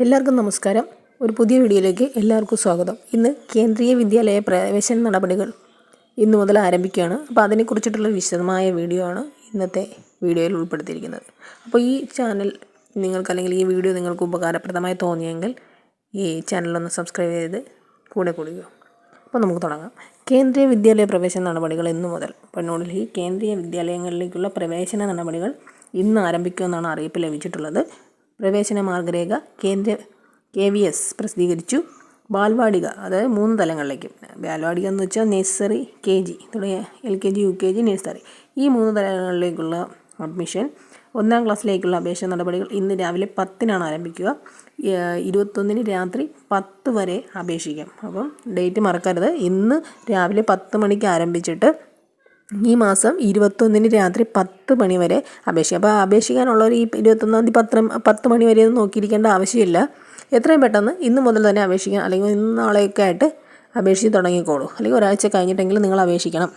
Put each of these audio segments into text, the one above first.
എല്ലാവർക്കും നമസ്കാരം. ഒരു പുതിയ വീഡിയോയിലേക്ക് എല്ലാവർക്കും സ്വാഗതം. ഇന്ന് കേന്ദ്രീയ വിദ്യാലയ പ്രവേശന നടപടികൾ ഇന്നു മുതൽ ആരംഭിക്കുകയാണ്. അപ്പോൾ അതിനെക്കുറിച്ചിട്ടുള്ള വിശദമായ വീഡിയോ ആണ് ഇന്നത്തെ വീഡിയോയിൽ ഉൾപ്പെടുത്തിയിരിക്കുന്നത്. അപ്പോൾ ഈ ചാനൽ നിങ്ങൾക്ക് അല്ലെങ്കിൽ ഈ വീഡിയോ നിങ്ങൾക്ക് ഉപകാരപ്രദമായി തോന്നിയെങ്കിൽ ഈ ചാനലൊന്ന് സബ്സ്ക്രൈബ് ചെയ്ത് കൂടെ കൂടിയോ അപ്പോൾ നമുക്ക് തുടങ്ങാം. കേന്ദ്രീയ വിദ്യാലയ പ്രവേശന നടപടികൾ ഇന്നു മുതൽ. ഇപ്പോൾ ന്യൂഡൽഹി കേന്ദ്രീയ വിദ്യാലയങ്ങളിലേക്കുള്ള പ്രവേശന നടപടികൾ ഇന്ന് ആരംഭിക്കുമെന്നാണ് അറിയിപ്പ് ലഭിച്ചിട്ടുള്ളത്. പ്രവേശന മാർഗരേഖ കേന്ദ്ര കെ വി എസ് പ്രസിദ്ധീകരിച്ചു. ബാൽവാടിക അതായത് മൂന്ന് തലങ്ങളിലേക്കും. ബാൽവാടിക എന്ന് വെച്ചാൽ നഴ്സറി കെ ജി തുടങ്ങിയ L K G U K G nursery. ഈ മൂന്ന് തലങ്ങളിലേക്കുള്ള അഡ്മിഷൻ ഒന്നാം ക്ലാസ്സിലേക്കുള്ള അപേക്ഷ നടപടികൾ ഇന്ന് രാവിലെ പത്തിനാണ് ആരംഭിക്കുക. ഇരുപത്തൊന്നിന് രാത്രി പത്ത് വരെ അപേക്ഷിക്കാം. അപ്പം ഡേറ്റ് മറക്കരുത്. ഇന്ന് രാവിലെ പത്ത് മണിക്ക് ആരംഭിച്ചിട്ട് ഈ മാസം ഇരുപത്തൊന്നിന് രാത്രി പത്ത് മണി വരെ അപേക്ഷിക്കാം അപ്പോൾ അപേക്ഷിക്കാനുള്ളവർ ഈ ഇരുപത്തൊന്നാം തീയതി പത്രം പത്ത് മണി വരെ നോക്കിയിരിക്കേണ്ട ആവശ്യമില്ല. എത്രയും പെട്ടെന്ന് ഇന്ന് മുതൽ തന്നെ അപേക്ഷിക്കാം. അല്ലെങ്കിൽ ഇന്ന് നാളെയൊക്കെ ആയിട്ട് അപേക്ഷിച്ച് തുടങ്ങിക്കോളൂ. അല്ലെങ്കിൽ ഒരാഴ്ച കഴിഞ്ഞിട്ടെങ്കിലും നിങ്ങൾ അപേക്ഷിക്കണം.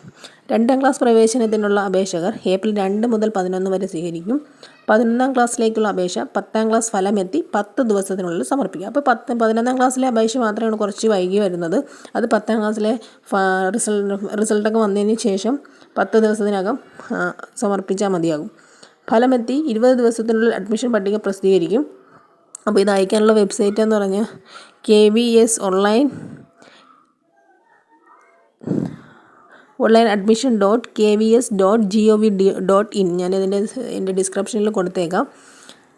രണ്ടാം ക്ലാസ് പ്രവേശനത്തിനുള്ള അപേക്ഷകർ ഏപ്രിൽ രണ്ട് മുതൽ പതിനൊന്ന് വരെ സ്വീകരിക്കും. പതിനൊന്നാം ക്ലാസ്സിലേക്കുള്ള അപേക്ഷ പത്താം ക്ലാസ് ഫലമെത്തി പത്ത് ദിവസത്തിനുള്ളിൽ സമർപ്പിക്കുക അപ്പോൾ പത്ത് പതിനൊന്നാം ക്ലാസ്സിലെ അപേക്ഷ മാത്രമാണ് കുറച്ച് വൈകി വരുന്നത്. അത് പത്താം ക്ലാസ്സിലെ റിസൾട്ട് റിസൾട്ടൊക്കെ വന്നതിന് ശേഷം പത്ത് ദിവസത്തിനകം സമർപ്പിച്ചാൽ മതിയാകും. ഫലമെത്തി ഇരുപത് ദിവസത്തിനുള്ളിൽ അഡ്മിഷൻ പട്ടിക പ്രസിദ്ധീകരിക്കും. അപ്പോൾ ഇത് അയക്കാനുള്ള വെബ്സൈറ്റ് എന്ന് പറഞ്ഞാൽ K V S online online admission dot K V S dot G O V D dot in ഞാനിതിന്റെ എന്റെ ഡിസ്ക്രിപ്ഷനിൽ കൊടുത്തേക്കാം.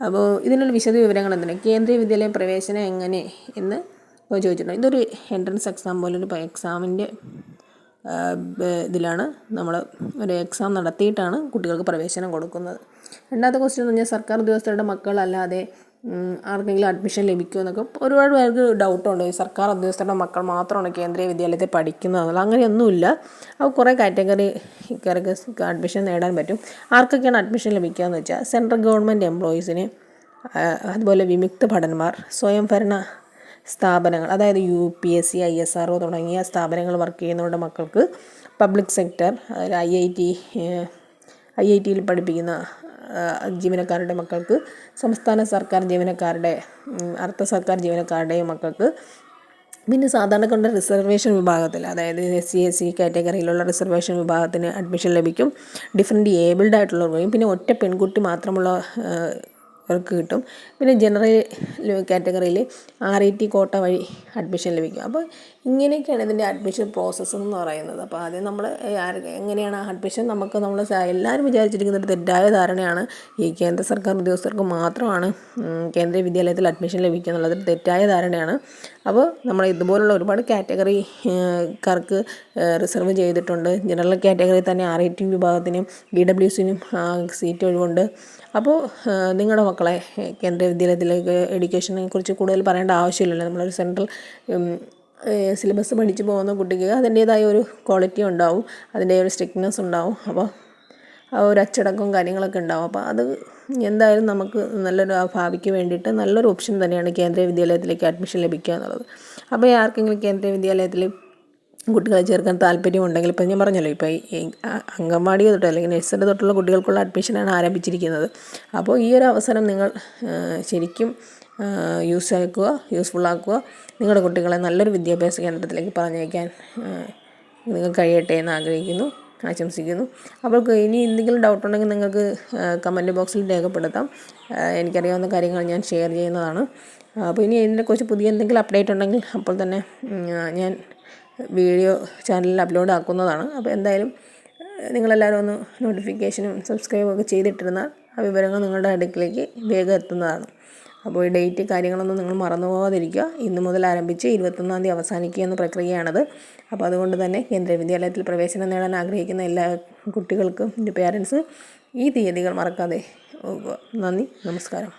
അപ്പോൾ ഇതിനുള്ള വിശദ വിവരങ്ങൾ എന്താണ്? കേന്ദ്രീയ വിദ്യാലയ പ്രവേശനം എങ്ങനെ എന്ന് ചോദിച്ചിട്ടുണ്ട്. ഇതൊരു എൻട്രൻസ് എക്സാം പോലെ ഒരു എക്സാമിന്റെ ഇതിലാണ് നമ്മൾ ഒരു എക്സാം നടത്തിയിട്ടാണ് കുട്ടികൾക്ക് പ്രവേശനം കൊടുക്കുന്നത്. രണ്ടാമത്തെ ക്വസ്റ്റ്യൻ എന്ന് പറഞ്ഞാൽ സർക്കാർ ഉദ്യോഗസ്ഥരുടെ മക്കളല്ലാതെ ആർക്കെങ്കിലും അഡ്മിഷൻ ലഭിക്കുമോ എന്നൊക്കെ ഒരുപാട് പേർക്ക് ഡൗട്ടുണ്ട് ഈ സർക്കാർ ഉദ്യോഗസ്ഥരുടെ മക്കൾ മാത്രമാണ് കേന്ദ്രീയ വിദ്യാലയത്തിൽ പഠിക്കുന്നത് എന്നുള്ളത് അങ്ങനെയൊന്നുമില്ല. അപ്പോൾ കുറേ കാറ്റഗറി ഇക്കാർക്ക് അഡ്മിഷൻ നേടാൻ പറ്റും. ആർക്കൊക്കെയാണ് അഡ്മിഷൻ ലഭിക്കുക എന്ന് വെച്ചാൽ സെൻട്രൽ ഗവൺമെന്റ് എംപ്ലോയീസിന് അതുപോലെ വിമുക്ത ഭടന്മാർ സ്വയംഭരണ സ്ഥാപനങ്ങൾ അതായത് U P S C I S R O തുടങ്ങിയ സ്ഥാപനങ്ങൾ വർക്ക് ചെയ്യുന്നവരുടെ മക്കൾക്ക് public sector I I T I I ടിയിൽ പഠിപ്പിക്കുന്ന ജീവനക്കാരുടെ മക്കൾക്ക് സംസ്ഥാന സർക്കാർ ജീവനക്കാരുടെ അർദ്ധ സർക്കാർ ജീവനക്കാരുടെയും മക്കൾക്ക് പിന്നെ സാധാരണ കണ്ട റിസർവേഷൻ വിഭാഗത്തിൽ അതായത് എസ് സി എസ് സി കാറ്റഗറിയിലുള്ള റിസർവേഷൻ വിഭാഗത്തിന് അഡ്മിഷൻ ലഭിക്കും. ഡിഫറെന്റ് ഏബിൾഡ് ആയിട്ടുള്ളവർക്കും പിന്നെ ഒറ്റ പെൺകുട്ടി മാത്രമുള്ള അവർക്ക് കിട്ടും. പിന്നെ ജനറൽ കാറ്റഗറിയിൽ ആർ ഐ ടി കോട്ട വഴി അഡ്മിഷൻ ലഭിക്കും. അപ്പോൾ ഇങ്ങനെയൊക്കെയാണ് ഇതിന്റെ അഡ്മിഷൻ പ്രോസസ്സ് എന്ന് പറയുന്നത്. അപ്പോൾ ആദ്യം നമ്മൾ എങ്ങനെയാണ് അഡ്മിഷൻ നമുക്ക് നമ്മൾ എല്ലാവരും വിചാരിച്ചിരിക്കുന്ന ഒരു തെറ്റായ ധാരണയാണ്. ഈ കേന്ദ്ര സർക്കാർ ഉദ്യോഗസ്ഥർക്ക് മാത്രമാണ് കേന്ദ്ര വിദ്യാലയത്തിൽ അഡ്മിഷൻ ലഭിക്കുക എന്നുള്ളത് തെറ്റായ ധാരണയാണ്. അപ്പോൾ നമ്മൾ ഇതുപോലുള്ള ഒരുപാട് കാറ്റഗറി കാർക്ക് റിസർവ് ചെയ്തിട്ടുണ്ട്. ജനറൽ കാറ്റഗറി തന്നെ ആർ ഐ ടി വിഭാഗത്തിനും ബി ഡബ്ല്യു സിനും സീറ്റ് ഒഴിവുണ്ട്. അപ്പോൾ നിങ്ങളുടെ മക്കളെ കേന്ദ്ര വിദ്യാലയത്തിലേക്ക് എഡ്യൂക്കേഷനെ കുറിച്ച് കൂടുതൽ പറയേണ്ട ആവശ്യമില്ലല്ലോ. നമ്മളൊരു സെൻട്രൽ സിലബസ് പഠിച്ചു പോകുന്ന കുട്ടിക്ക് അതിന്റേതായ ഒരു ക്വാളിറ്റി ഉണ്ടാവും. അതിന്റെ ഒരു സ്ട്രിക്ട്നെസ് ഉണ്ടാവും. അപ്പോൾ ഒരു അച്ചടക്കവും കാര്യങ്ങളൊക്കെ ഉണ്ടാവും. അപ്പോൾ അത് എന്തായാലും നമുക്ക് നല്ലൊരു ഭാവിക്ക് വേണ്ടിയിട്ട് നല്ലൊരു ഓപ്ഷൻ തന്നെയാണ് കേന്ദ്രീയ വിദ്യാലയത്തിലേക്ക് അഡ്മിഷൻ ലഭിക്കുക എന്നുള്ളത്. അപ്പോൾ ആർക്കെങ്കിലും കേന്ദ്രീയ വിദ്യാലയത്തിൽ കുട്ടികളെ ചേർക്കാൻ താല്പര്യമുണ്ടെങ്കിൽ ഇപ്പം ഞാൻ പറഞ്ഞല്ലോ ഇപ്പോൾ ഈ അംഗൻവാടി തൊട്ട് അല്ലെങ്കിൽ നഴ്സറി തൊട്ടുള്ള കുട്ടികൾക്കുള്ള അഡ്മിഷനാണ് ആരംഭിച്ചിരിക്കുന്നത്. അപ്പോൾ ഈ ഒരു അവസരം നിങ്ങൾ ശരിക്കും യൂസ് ആക്കുക യൂസ്ഫുൾ ആക്കുക. നിങ്ങളുടെ കുട്ടികളെ നല്ലൊരു വിദ്യാഭ്യാസ കേന്ദ്രത്തിലേക്ക് പറഞ്ഞയക്കാൻ നിങ്ങൾ കഴിയട്ടെ എന്ന് ആഗ്രഹിക്കുന്നു. ആശംസിക്കുന്നു അപ്പോൾ ഇനി എന്തെങ്കിലും ഡൗട്ട് ഉണ്ടെങ്കിൽ നിങ്ങൾക്ക് കമന്റ് ബോക്സിൽ രേഖപ്പെടുത്താം. എനിക്കറിയാവുന്ന കാര്യങ്ങൾ ഞാൻ ഷെയർ ചെയ്യുന്നതാണ്. അപ്പോൾ ഇനി ഇതിനെക്കുറിച്ച് പുതിയ എന്തെങ്കിലും അപ്ഡേറ്റ് ഉണ്ടെങ്കിൽ അപ്പോൾ തന്നെ ഞാൻ വീഡിയോ ചാനലിൽ അപ്ലോഡ് ആക്കുന്നതാണ്. അപ്പോൾ എന്തായാലും നിങ്ങളെല്ലാവരും ഒന്ന് നോട്ടിഫിക്കേഷനും സബ്സ്ക്രൈബും ഒക്കെ ചെയ്തിട്ടിരുന്നാൽ ആ വിവരങ്ങൾ നിങ്ങളുടെ അടുക്കിലേക്ക് വേഗം എത്തുന്നതാണ്. അപ്പോൾ ഈ ഡേറ്റ് കാര്യങ്ങളൊന്നും നിങ്ങൾ മറന്നു പോകാതിരിക്കുക ഇന്ന് മുതൽ ആരംഭിച്ച് ഇരുപത്തൊന്നാം തീയതി അവസാനിക്കുക എന്ന പ്രക്രിയയാണത്. അപ്പോൾ അതുകൊണ്ട് തന്നെ കേന്ദ്ര വിദ്യാലയത്തിൽ പ്രവേശനം നേടാൻ ആഗ്രഹിക്കുന്ന എല്ലാ കുട്ടികൾക്കും എന്റെ പേരൻസ് ഈ തീയതികൾ മറക്കാതെ നന്ദി നമസ്കാരം.